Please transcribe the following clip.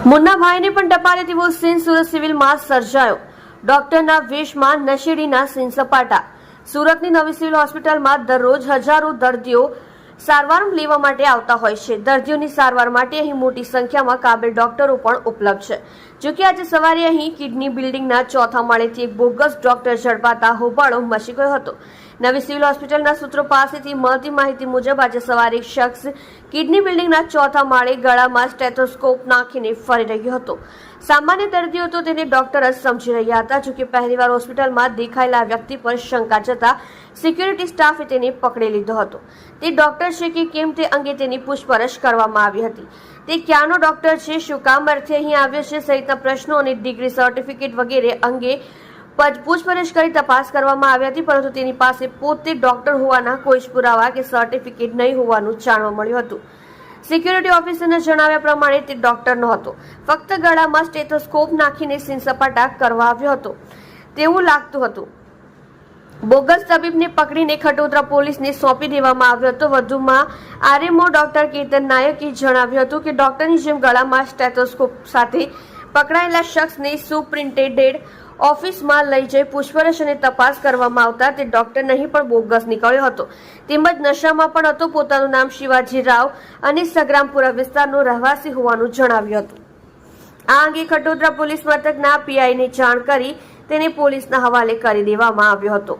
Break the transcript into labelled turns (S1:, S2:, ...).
S1: મુન્નાભાઈને પણ ટપાલે તેવો સીન સુરત સિવિલમાં સર્જાયો. ડોક્ટરના વેશમાં નશેડીના સીન સપાટા. સુરતની નવી સિવિલ હોસ્પિટલમાં દરરોજ હજારો દર્દીઓ સારવાર લેવા માટે આવતા હોય છે. દર્દીઓની સારવાર માટે અહીં મોટી સંખ્યામાં કાબેલ ડોક્ટરો પણ ઉપલબ્ધ છે. જોકે આજે સવારે અહીં કિડની બિલ્ડિંગના ચોથા માળેથી એક બોગસ ડોક્ટર ઝડપાતા હોબાળો મચી ગયો હતો. નવી સિવિલ હોસ્પિટલના સૂત્રો પાસેથી મળતી માહિતી મુજબ આજે સવારે શખ્સ કિડની બિલ્ડિંગના ચોથા માળે ગળામાં સ્ટેથોસ્કોપ નાખીને ફરી રહ્યો હતો. સામાન્ય દર્દીઓ તો તેને ડોક્ટર જ સમજી રહ્યા હતા જોકે પહેલીવાર હોસ્પિટલમાં દેખાયેલા વ્યક્તિ પર શંકા જતા સિક્યુરિટી સ્ટાફે તેને પકડી લીધો હતો. તે ડોક્ટર છે કે કેમ તે અંગે તેની પૂછપરછ કરવામાં આવી હતી. તે ક્યાંનો ડોક્ટર છે, શું કામ અર્થે અહીં આવ્યો છે, સહિતના પ્રશ્નો અને ડિગ્રી સર્ટિફિકેટ વગેરે અંગે પૂછપરછ કરી તપાસ કરવામાં આવી હતી, પરંતુ તેની પાસે પોતે ડોક્ટર હોવાના કોઈ જ પુરાવા કે સર્ટિફિકેટ નહીં હોવાનું જાણવા મળ્યું હતું. સિક્યુરિટી ઓફિસરને જણાવ્યા પ્રમાણે તે ડોક્ટર નહોતો. ફક્ત ગળામાં સ્ટેથોસ્કોપ નાખીને સીન સપાટા કરવા આવ્યો હતો. તેવું લાગતું હતું. બોગસ તબીબને પકડીને ખટોદરા પોલીસને સોંપી દેવામાં આવ્યો હતો. વધુમાં આરએમઓ ડોક્ટર કેતન નાયકે જણાવ્યું હતું કે ડોક્ટરની જેમ ગળામાં સ્ટેથોસ્કોપ સાથે પકડાયેલા શખ્સને સુપ્રિન્ટેન્ડેડ ઓફિસમાં લઈ જઈ પૂછપરછ અને તપાસ કરવામાં આવતા તે ડોક્ટર નહીં, પણ બોગસ નીકળ્યો હતો. તેમજ નશામાં પણ હતો. પોતાનું નામ શિવાજી રાવ અને સગ્રામપુરા વિસ્તારનો રહેવાસી હોવાનું જણાવ્યું હતું. આ અંગે ખટોદરા પોલીસ મથકના પીઆઈને જાણ કરી તેને પોલીસના હવાલે કરી દેવામાં આવ્યો હતો.